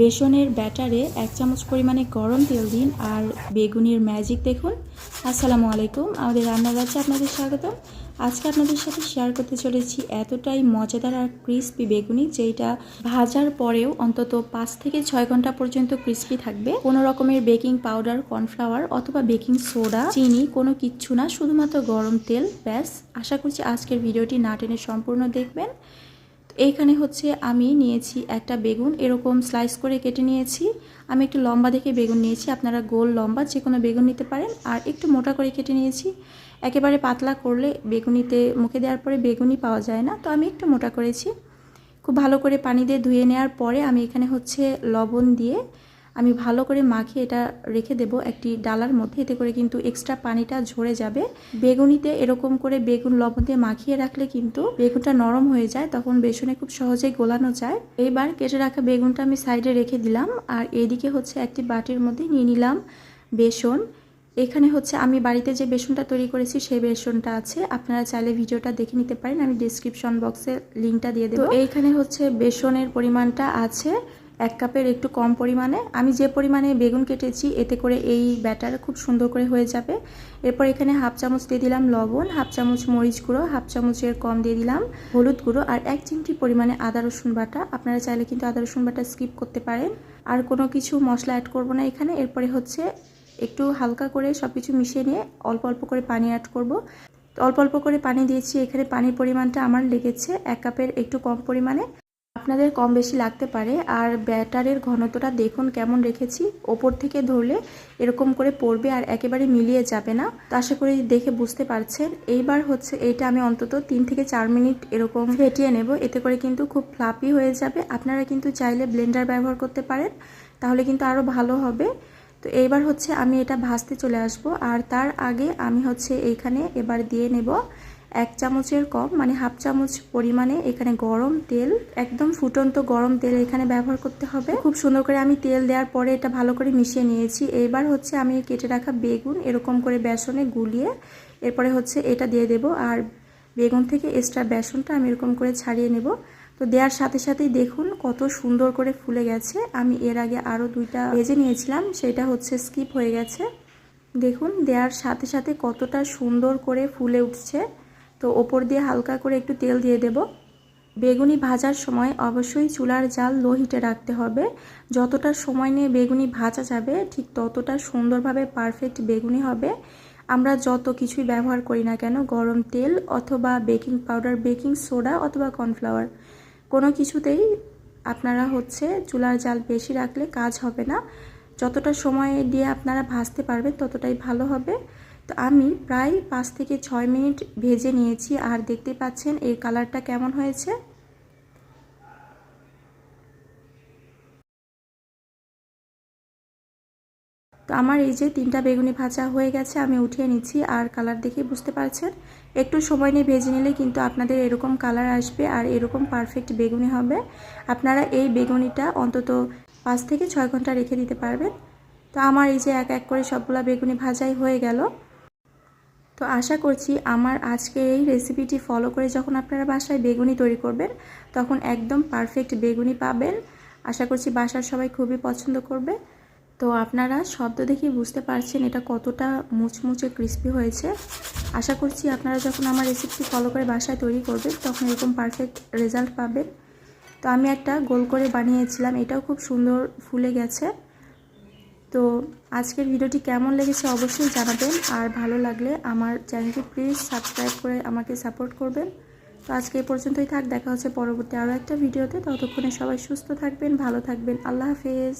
বেসনের ব্যাটারে এক চামচ পরিমাণে গরম তেল দিন আর বেগুনির ম্যাজিক দেখুন। আসসালামু আলাইকুম, আমাদের রান্নার আছে আপনাদের স্বাগতম। আজকে আপনাদের সাথে শেয়ার করতে চলেছি এতটাই মজাদার আর ক্রিস্পি বেগুনি যেটা ভাজার পরেও অন্তত পাঁচ থেকে ছয় ঘণ্টা পর্যন্ত ক্রিস্পি থাকবে। কোনো রকমের বেকিং পাউডার কর্নফ্লাওয়ার অথবা বেকিং সোডা চিনি, কোনো কিচ্ছু না, শুধুমাত্র গরম তেল, ব্যাস। আশা করছি আজকের ভিডিওটি না টেনে সম্পূর্ণ দেখবেন। এইখানে হচ্ছে আমি নিয়েছি একটা বেগুন, এরকম স্লাইস করে কেটে নিয়েছি। আমি একটু লম্বা দেখে বেগুন নিয়েছি, আপনারা গোল লম্বা যে কোনো বেগুন নিতে পারেন, আর একটু মোটা করে কেটে নিয়েছি। একেবারে পাতলা করলে বেগুনিতে মুখে দেওয়ার পরে বেগুনই পাওয়া যায় না, তো আমি একটু মোটা করেছি। খুব ভালো করে পানি দিয়ে ধুয়ে নেওয়ার পরে আমি এখানে হচ্ছে লবণ দিয়ে আমি ভালো করে মাখিয়ে এটা রেখে দেব একটি ডালার মধ্যে। এতে করে কিন্তু এক্সট্রা পানিটা ঝরে যাবে। বেগুনিতে এরকম করে বেগুন লবণ দিয়ে মাখিয়ে রাখলে কিন্তু বেগুনটা নরম হয়ে যায়, তখন বেসনে খুব সহজেই গোলানো যায়। এইবার কেটে রাখা বেগুনটা আমি সাইডে রেখে দিলাম, আর এদিকে হচ্ছে একটি বাটির মধ্যে নিয়ে নিলাম বেসন। এখানে হচ্ছে আমি বাড়িতে যে বেসনটা তৈরি করেছি সেই বেসনটা আছে, আপনারা চাইলে ভিডিওটা দেখে নিতে পারেন, আমি ডিসক্রিপশন বক্সে লিঙ্কটা দিয়ে দেবো। এইখানে হচ্ছে বেসনের পরিমাণটা আছে। এক কাপের একটু কম পরিমাণে। আমি যে পরিমাণে বেগুন কেটেছি, এতে করে এই ব্যাটার খুব সুন্দর করে হয়ে যাবে। এরপর এখানে হাফ চামচ দিয়ে দিলাম লবণ, হাফ চামচ মরিচ গুঁড়ো, হাফ চামচের কম দিয়ে দিলাম হলুদ গুঁড়ো আর এক চিমটি পরিমাণে আদা রসুন বাটা। আপনারা চাইলে কিন্তু আদা রসুন বাটা স্কিপ করতে পারেন। আর কোনো কিছু মশলা অ্যাড করব না এখানে। এরপরে হচ্ছে একটু হালকা করে সব কিছু মিশিয়ে নিয়ে অল্প অল্প করে পানি অ্যাড করব। অল্প অল্প করে পানি দিয়েছি। এখানে পানির পরিমাণটা আমার লেগেছে এক কাপের একটু কম পরিমাণে। আপনাদের কম বেশি লাগতে পারে। আর ব্যাটারের ঘনত্বটা দেখুন কেমন রেখেছি। ওপর থেকে ধরলে এরকম করে পড়বে আর একেবারে মিলিয়ে যাবে না। তো আশা করি দেখে বুঝতে পারছেন। এইবার হচ্ছে এইটা আমি অন্তত তিন থেকে চার মিনিট এরকম ফেটিয়ে নেব। এতে করে কিন্তু খুব ফ্লাপি হয়ে যাবে। আপনারা কিন্তু চাইলে ব্লেন্ডার ব্যবহার করতে পারেন। তাহলে কিন্তু আরও ভালো হবে। তো এইবার হচ্ছে আমি এটা ভাজতে চলে আসব। আর তার আগে আমি হচ্ছে এইখানে এবার দিয়ে নেব এক চামচের কম মানে হাফ চামচ পরিমাণে এখানে গরম তেল, একদম ফুটন্ত গরম তেল এখানে ব্যবহার করতে হবে। খুব সুন্দর করে আমি তেল দেওয়ার পরে এটা ভালো করে মিশিয়ে নিয়েছি। এবার হচ্ছে আমি কেটে রাখা বেগুন এরকম করে বেসনে গুলিয়ে এরপরে হচ্ছে এটা দিয়ে দেব। আর বেগুন থেকে এক্সট্রা বেসনটা আমি এরকম করে ছাড়িয়ে নেব। তো দেওয়ার সাথে সাথেই দেখুন কত সুন্দর করে ফুলে গেছে। আমি এর আগে আরও দুইটা ভেজে নিয়েছিলাম, সেটা হচ্ছে স্কিপ হয়ে গেছে। দেখুন দেওয়ার সাথে সাথে কতটা সুন্দর করে ফুলে উঠছে। তো ওপর দিয়ে হালকা করে একটু তেল দিয়ে দেব। বেগুনি ভাজার সময় অবশ্যই চুলার জাল লো হিটে রাখতে হবে। যতটা সময় নিয়ে বেগুনি ভাজা যাবে, ঠিক ততটা সুন্দরভাবে পারফেক্ট বেগুনি হবে। আমরা যত কিছুই ব্যবহার করি না কেন, গরম তেল অথবা বেকিং পাউডার বেকিং সোডা অথবা কর্নফ্লাওয়ার কোনো কিছুতেই আপনারা হচ্ছে চুলার জাল বেশি রাখলে কাজ হবে না। যতটা সময় দিয়ে আপনারা ভাজতে পারবেন, ততটাই ভালো হবে। তো আমি প্রায় পাঁচ থেকে ছয় মিনিট ভেজে নিয়েছি আর দেখতে পাচ্ছেন এর কালারটা কেমন হয়েছে? তো আমার এই যে তিনটা বেগুনি ভাজা হয়ে গেছে, আমি উঠিয়ে নিচ্ছি আর কালার দেখে বুঝতে পারছেন। একটু সময় নিয়ে ভেজে নিলে কিন্তু আপনাদের এরকম কালার আসবে আর এরকম পারফেক্ট বেগুনি হবে। আপনারা এই বেগুনিটা অন্তত পাঁচ থেকে ছয় ঘণ্টা রেখে দিতে পারবেন। তো আমার এই যে এক এক করে সবগুলা বেগুনি ভাজাই হয়ে গেল। তো আশা করছি আমার আজকে এই রেসিপিটি ফলো করে যখন আপনারা বাসায় বেগুনি তৈরি করবেন, তখন একদম পারফেক্ট বেগুনি পাবেন। আশা করছি বাসার সবাই খুবই পছন্দ করবে। তো আপনারা শব্দ দেখে বুঝতে পারছেন এটা কতটা মুচমুচে ক্রিস্পি হয়েছে। আশা করছি আপনারা যখন আমার রেসিপিটি ফলো করে বাসায় তৈরি করবেন, তখন এরকম পারফেক্ট রেজাল্ট পাবেন। তো আমি একটা গোল করে বানিয়েছিলাম, এটাও খুব সুন্দর ফুলে গেছে। তো আজকের ভিডিওটি কেমন লেগেছে অবশ্যই জানাবেন। আর ভালো লাগলে আমার চ্যানেলটি প্লিজ সাবস্ক্রাইব করে আমাকে সাপোর্ট করবেন। তো আজকে এ পর্যন্তই থাক, দেখা হচ্ছে পরবর্তী আরও একটা ভিডিওতে। ততক্ষণে সবাই সুস্থ থাকবেন, ভালো থাকবেন। আল্লাহ হাফেজ।